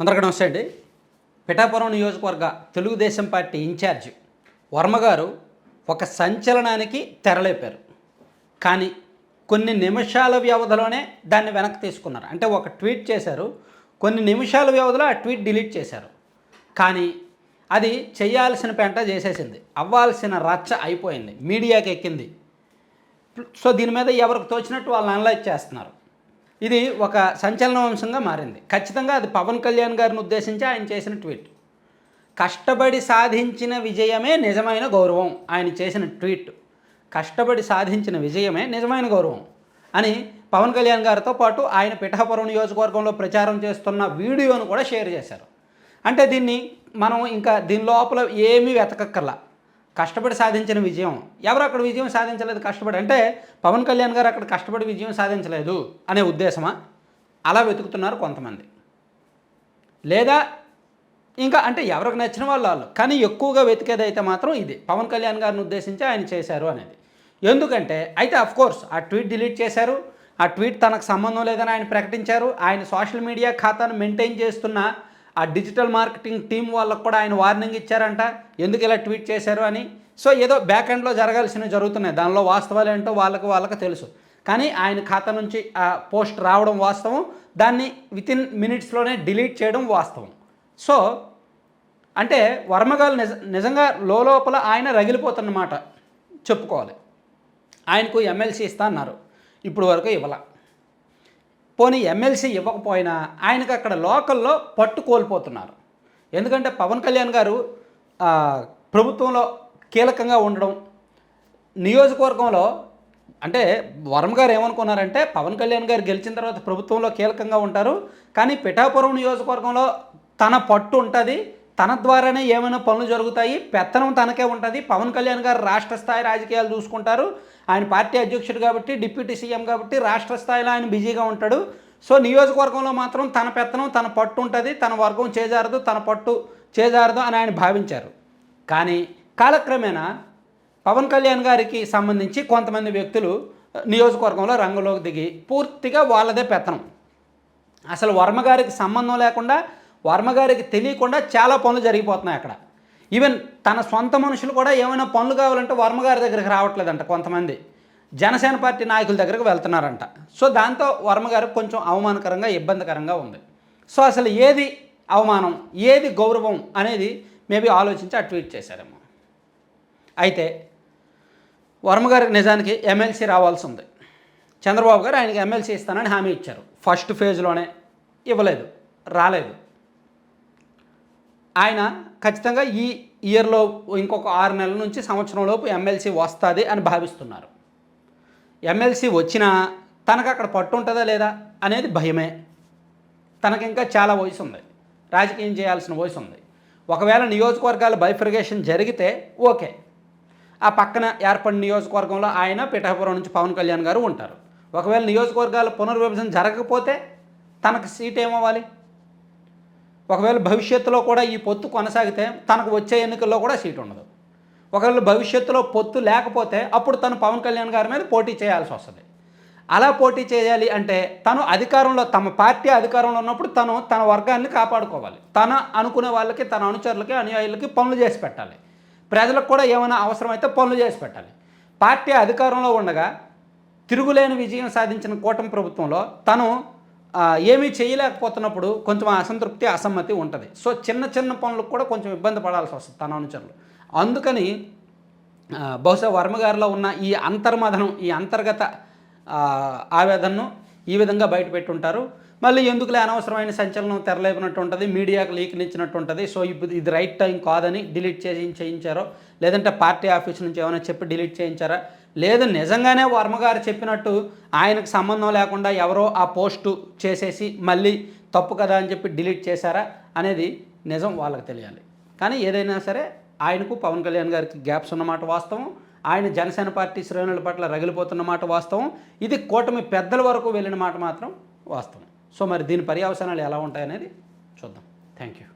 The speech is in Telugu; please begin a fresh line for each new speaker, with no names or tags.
అందరికీ నమస్తే అండి. పిఠాపురం నియోజకవర్గ తెలుగుదేశం పార్టీ ఇన్ఛార్జ్ వర్మగారు ఒక సంచలనానికి తెరలేపారు. కానీ కొన్ని నిమిషాల వ్యవధిలోనే దాన్ని వెనక్కి తీసుకున్నారు. అంటే ఒక ట్వీట్ చేశారు. కొన్ని నిమిషాల వ్యవధిలో ఆ ట్వీట్ డిలీట్ చేశారు. కానీ అది చేయాల్సిన పెంట చేసేసింది. అవ్వాల్సిన రచ్చ అయిపోయింది. మీడియాకి ఎక్కింది. సో దీని మీద ఎవరికి తోచినట్టు వాళ్ళు అనలైజ్ చేస్తున్నారు. ఇది ఒక సంచలనాంశంగా మారింది. ఖచ్చితంగా అది పవన్ కళ్యాణ్ గారిని ఉద్దేశించి ఆయన చేసిన ట్వీట్. కష్టపడి సాధించిన విజయమే నిజమైన గౌరవం ఆయన చేసిన ట్వీట్. కష్టపడి సాధించిన విజయమే నిజమైన గౌరవం అని పవన్ కళ్యాణ్ గారితో పాటు ఆయన పిఠాపురం నియోజకవర్గంలో ప్రచారం చేస్తున్న వీడియోను కూడా షేర్ చేశారు. అంటే దీన్ని మనం ఇంకా దీని లోపల ఏమీ వెతకక్కర్లా. కష్టపడి సాధించిన విజయం. ఎవరు అక్కడ విజయం సాధించలేదు కష్టపడి? అంటే పవన్ కళ్యాణ్ గారు అక్కడ కష్టపడి విజయం సాధించలేదు అనే ఉద్దేశమా? అలా వెతుకుతున్నారు కొంతమంది. లేదా ఇంకా అంటే ఎవరికి నచ్చిన వాళ్ళు వాళ్ళు. కానీ ఎక్కువగా వెతికేది అయితే మాత్రం ఇది. పవన్ కళ్యాణ్ గారిని ఉద్దేశించి ఆయన చేశారు అనేది. ఎందుకంటే అయితే అఫ్ కోర్స్ ఆ ట్వీట్ డిలీట్ చేశారు. ఆ ట్వీట్ తనకు సంబంధం లేదని ఆయన ప్రకటించారు. ఆయన సోషల్ మీడియా ఖాతాను మెయింటైన్ చేస్తున్న ఆ డిజిటల్ మార్కెటింగ్ టీం వాళ్ళకు కూడా ఆయన వార్నింగ్ ఇచ్చారంట. ఎందుకు ఇలా ట్వీట్ చేశారు అని. సో ఏదో బ్యాక్ ఎండ్లో జరగాల్సినవి జరుగుతున్నాయి. దానిలో వాస్తవాలు ఏంటో వాళ్ళకి వాళ్ళకి తెలుసు. కానీ ఆయన ఖాతా నుంచి ఆ పోస్ట్ రావడం వాస్తవం. దాన్ని వితిన్ మినిట్స్లోనే డిలీట్ చేయడం వాస్తవం. సో అంటే వర్మగాలు నిజ నిజంగా లోపల ఆయన రగిలిపోతున్నమాట. చెప్పుకోవాలి. ఆయనకు ఎమ్మెల్సీ ఇస్తా అన్నారు. ఇప్పుడు వరకు ఇవ్వాల. పోనీ ఎమ్మెల్సీ ఇవ్వకపోయినా ఆయనకు అక్కడ లోకల్లో పట్టు కోల్పోతున్నారు. ఎందుకంటే పవన్ కళ్యాణ్ గారు ప్రభుత్వంలో కీలకంగా ఉండడం నియోజకవర్గంలో అంటే వరం గారు ఏమనుకున్నారంటే పవన్ కళ్యాణ్ గారు గెలిచిన తర్వాత ప్రభుత్వంలో కీలకంగా ఉంటారు కానీ పిఠాపురం నియోజకవర్గంలో తన పట్టు ఉంటుంది తన ద్వారానే ఏమైనా పనులు జరుగుతాయి పెత్తనం తనకే ఉంటుంది. పవన్ కళ్యాణ్ గారు రాష్ట్ర స్థాయి రాజకీయాలు చూసుకుంటారు. ఆయన పార్టీ అధ్యక్షుడు కాబట్టి డిప్యూటీ సీఎం కాబట్టి రాష్ట్ర స్థాయిలో ఆయన బిజీగా ఉంటాడు. సో నియోజకవర్గంలో మాత్రం తన పెత్తనం తన పట్టు ఉంటుంది. తన వర్గం చేజారదు తన పట్టు చేజారదు అని ఆయన భావించారు. కానీ కాలక్రమేణా పవన్ కళ్యాణ్ గారికి సంబంధించి కొంతమంది వ్యక్తులు నియోజకవర్గంలో రంగంలోకి దిగి పూర్తిగా వాళ్ళదే పెత్తనం. అసలు వర్మ గారికి సంబంధం లేకుండా వర్మ గారికి తెలియకుండా చాలా పనులు జరిగిపోతున్నాయి అక్కడ. ఈవెన్ తన సొంత మనుషులు కూడా ఏమైనా పనులు కావాలంటే వర్మ గారి దగ్గరికి రావట్లేదంట కొంతమంది. జనసేన పార్టీ నాయకుల దగ్గరకు వెళ్తున్నారంట. సో దాంతో వర్మ కొంచెం అవమానకరంగా ఇబ్బందికరంగా ఉంది. సో అసలు ఏది అవమానం ఏది గౌరవం అనేది మేబీ ఆలోచించి ఆ ట్వీట్ చేశారేమో. అయితే వర్మ నిజానికి ఎమ్మెల్సీ రావాల్సి ఉంది. చంద్రబాబు గారు ఆయనకి ఎమ్మెల్సీ ఇస్తానని హామీ ఇచ్చారు. ఫస్ట్ ఫేజ్లోనే ఇవ్వలేదు రాలేదు. ఆయన ఖచ్చితంగా ఈ ఇయర్లో ఇంకొక ఆరు నెలల నుంచి సంవత్సరంలోపు ఎమ్మెల్సీ వస్తుంది అని భావిస్తున్నారు. ఎమ్మెల్సీ వచ్చినా తనకు అక్కడ పట్టు ఉంటుందా లేదా అనేది భయమే. తనకి ఇంకా చాలా వయసు ఉంది. రాజకీయం చేయాల్సిన వయసు ఉంది. ఒకవేళ నియోజకవర్గాల బైఫర్గేషన్ జరిగితే ఓకే. ఆ పక్కన ఏర్పడిన నియోజకవర్గంలో ఆయన పిఠాపురం నుంచి పవన్ కళ్యాణ్ గారు ఉంటారు. ఒకవేళ నియోజకవర్గాల పునర్విభజన జరగకపోతే తనకు సీట్ ఏమవ్వాలి? ఒకవేళ భవిష్యత్తులో కూడా ఈ పొత్తు కొనసాగితే తనకు వచ్చే ఎన్నికల్లో కూడా సీట్ ఉండదు. ఒకవేళ భవిష్యత్తులో పొత్తు లేకపోతే అప్పుడు తను పవన్ కళ్యాణ్ గారి మీద పోటీ చేయాల్సి వస్తుంది. అలా పోటీ చేయాలి అంటే తను అధికారంలో తమ పార్టీ అధికారంలో ఉన్నప్పుడు తను తన వర్గాన్ని కాపాడుకోవాలి. తన అనుకునే వాళ్ళకి తన అనుచరులకి అనుయాయులకి పనులు చేసి పెట్టాలి. ప్రజలకు కూడా ఏమైనా అవసరమైతే పనులు చేసి పెట్టాలి. పార్టీ అధికారంలో ఉండగా తిరుగులేని విజయం సాధించిన కూటమి ప్రభుత్వంలో తను ఏమీ చేయలేకపోతున్నప్పుడు కొంచెం అసంతృప్తి అసమ్మతి ఉంటుంది. సో చిన్న చిన్న పనులకు కూడా కొంచెం ఇబ్బంది పడాల్సి వస్తుంది తన అనుచరులు. అందుకని బహుశా వర్మ గారిలో ఉన్న ఈ అంతర్మథనం ఈ అంతర్గత ఆవేదనను ఈ విధంగా బయటపెట్టుంటారు మళ్ళీ ఎందుకులే అనవసరమైన సంచలనం తెరలేపినట్టు ఉంటుంది మీడియాకు లీక్నిచ్చినట్టు ఉంటుంది. సో ఇప్పుడు ఇది రైట్ టైం కాదని డిలీట్ చేసి చేయించారో లేదంటే పార్టీ ఆఫీస్ నుంచి ఏమైనా చెప్పి డిలీట్ చేయించారా? లేదు నిజంగానే వర్మగారు చెప్పినట్టు ఆయనకు సంబంధం లేకుండా ఎవరో ఆ పోస్టు చేసేసి మళ్ళీ తప్పు కదా అని చెప్పి డిలీట్ చేశారా అనేది నిజం వాళ్ళకి తెలియాలి. కానీ ఏదైనా సరే ఆయనకు పవన్ కళ్యాణ్ గారికి గ్యాప్స్ ఉన్నమాట వాస్తవం. ఆయన జనసేన పార్టీ శ్రేణుల పట్ల రగిలిపోతున్న మాట వాస్తవం. ఇది కూటమి పెద్దల వరకు వెళ్ళిన మాట మాత్రం వాస్తవం. సో మరి దీని పర్యవసానాలు ఎలా ఉంటాయనేది చూద్దాం. Thank you